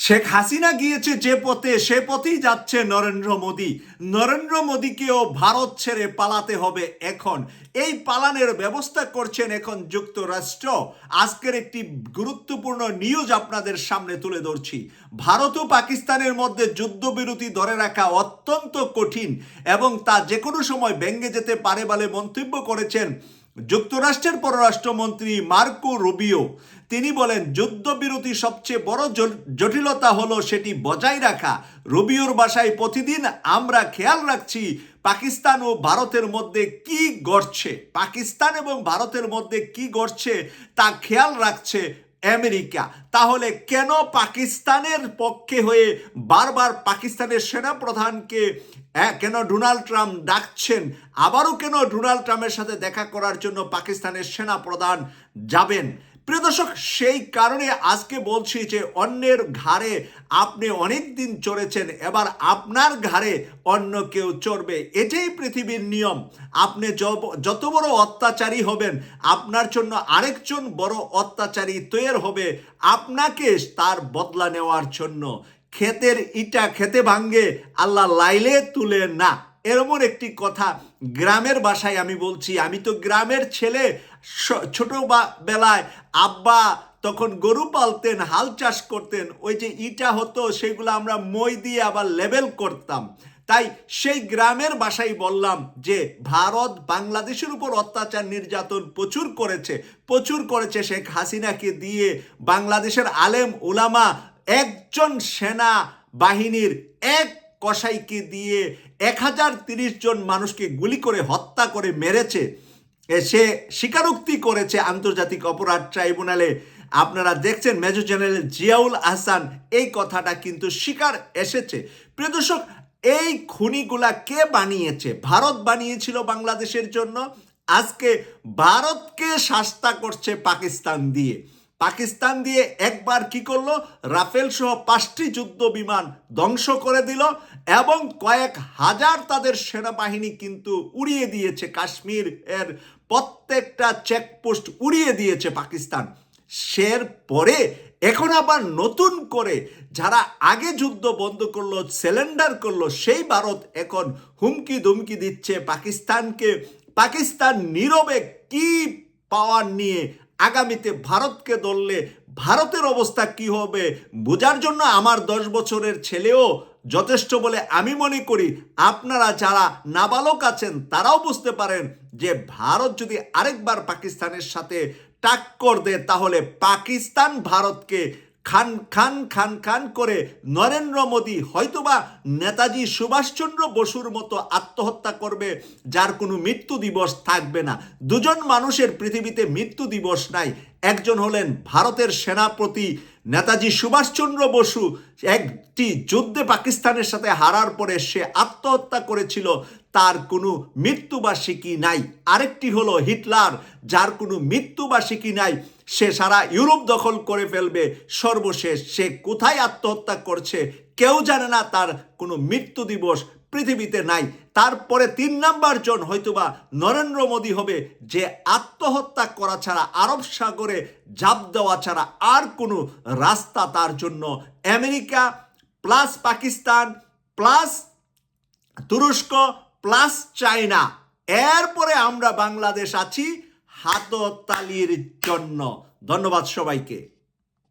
শেখ হাসিনা গিয়েছে যে পথে, সে পথেই যাচ্ছে নরেন্দ্র মোদী। নরেন্দ্র মোদীকেও ভারত ছেড়ে পালাতে হবে এখন। এই পালানের ব্যবস্থা করছেন এখন যুক্তরাষ্ট্র। আজকের একটি গুরুত্বপূর্ণ নিউজ আপনাদের সামনে তুলে ধরছি। ভারত ও পাকিস্তানের মধ্যে যুদ্ধবিরতি ধরে রাখা অত্যন্ত কঠিন এবং তা যে কোনো সময় ভেঙে যেতে পারে বলে মন্তব্য করেছেন যুক্তরাষ্ট্রের পররাষ্ট্রমন্ত্রী মার্কো রুবিও, তিনি বলেন, যুদ্ধবিরতি সবচেয়ে বড় জটিলতা হলো সেটি বজায় রাখা। রবিওর বাসায় প্রতিদিন আমরা খেয়াল রাখছি, পাকিস্তান ও ভারতের মধ্যে কি ঘটছে। পাকিস্তান এবং ভারতের মধ্যে কি ঘটছে তা খেয়াল রাখছে আমেরিকা। তাহলে কেন পাকিস্তানের পক্ষে হয়ে বারবার পাকিস্তানের সেনাপ্রধানকে কেন ডোনাল্ড ট্রাম্প ডাকছেন? আবারও কেন ডোনাল্ড ট্রাম্পের সাথে দেখা করার জন্য পাকিস্তানের সেনাপ্রধান যাবেন? প্রিয় দর্শক, সেই কারণে আজকে বলছি যে অন্যের ঘাড়ে আপনি অনেক দিন চড়েছেন, এবার আপনার ঘাড়ে অন্য কেউ চড়বে। এটাই পৃথিবীর নিয়ম। আপনি যত বড় অত্যাচারী হবেন, আপনার জন্য আরেকজন বড় অত্যাচারী তৈরি হবে আপনাকে তার বদলা নেওয়ার জন্য। ক্ষেতের ইটা খেতে ভাঙ্গে আল্লাহ লাইলে তুলে না। এরমন একটি কথা গ্রামের বাসায় আমি বলছি, আমি তো গ্রামের ছেলে ছোট বা- বেলায় আব্বা তখন গরু পালতেন, হাল চাষ করতেন, ওই যে ইটা হতো, সেগুলো আমরা মই দিয়ে আবার লেবেল করতাম। তাই সেই গ্রামের বাসায় বললাম যে, ভারত বাংলাদেশের উপর অত্যাচার নির্যাতন প্রচুর করেছে প্রচুর করেছে শেখ হাসিনাকে দিয়ে বাংলাদেশের আলেম ওলামা একজন সেনা বাহিনীর এক কসাইকে দিয়ে এক হাজার তিরিশ জন মানুষকে গুলি করে হত্যা করে মেরেছে সে স্বীকারোক্তি করেছে আন্তর্জাতিক অপরাধ ট্রাইব্যুনালে। আপনারা দেখছেন মেজর জেনারেল জিয়াউল আহসান, এই কথাটা কিন্তু স্বীকার এসেছে। প্রিয় দর্শক, এই খুনিগুলা কে বানিয়েছে? ভারত বানিয়েছিল বাংলাদেশের জন্য। আজকে ভারতকে শাস্তা করছে পাকিস্তান দিয়ে। পাকিস্তান দিয়ে একবার কি করল? রাফেল সহ পাঁচটি যুদ্ধ বিমান ধ্বংস করে দিল এবং কয়েক হাজার তাদের সেনাবাহিনী কিন্তু উড়িয়ে দিয়েছে কাশ্মীর এর প্রত্যেকটা চেকপোস্ট উড়িয়ে দিয়েছে পাকিস্তান। সের পরে এখন আবার নতুন করে যারা আগে যুদ্ধ বন্ধ করল সিলিন্ডার করল, সেই ভারত এখন হুমকি ধুমকি দিচ্ছে পাকিস্তানকে। পাকিস্তান নীরবে কি পাওয়ার নিয়ে আগামীতে ভারতকে ধরলে ভারতের অবস্থা কি হবে, বোঝার জন্য আমার দশ বছরের ছেলেও যথেষ্ট বলে আমি মনে করি আপনারা যারা নাবালক আছেন তারাও বুঝতে পারেন যে ভারত যদি আরেকবার পাকিস্তানের সাথে টাক্কর দেয় তাহলে পাকিস্তান ভারতকে খান খান খান খান করে নরেন্দ্র মোদী হয়তোবা নেতাজি সুভাষচন্দ্র বসুর মতো আত্মহত্যা করবে, যার কোনো মৃত্যু দিবস থাকবে না। দুজন মানুষের পৃথিবীতে মৃত্যু দিবস নাই। একজন হলেন ভারতের সেনাপতি নেতাজি সুভাষচন্দ্র বসু। একটি যুদ্ধে পাকিস্তানের সাথে হারার পরে সে আত্মহত্যা করেছিল, তার কোনো মৃত্যুবার্ষিকী নাই। আরেকটি হলো হিটলার, যার কোনো মৃত্যুবার্ষিকী নাই। সে সারা ইউরোপ দখল করে ফেলবে। সর্বশেষ সে কোথায় আত্মহত্যা করছে, কেউ জানে না। তার কোনো মৃত্যু দিবস পৃথিবীতে নাই। তারপরে তিন নাম্বার জন হয়তোবা নরেন্দ্র মোদী হবে, যে আত্মহত্যা করা ছাড়া, আরব সাগরে ঝাঁপ দেওয়া ছাড়া আর কোনো রাস্তা তার জন্য। আমেরিকা প্লাস পাকিস্তান প্লাস তুরস্ক প্লাস চায়না। এরপরে আমরা বাংলাদেশ আছি। হাততালির জন্য। ধন্যবাদ সবাইকে।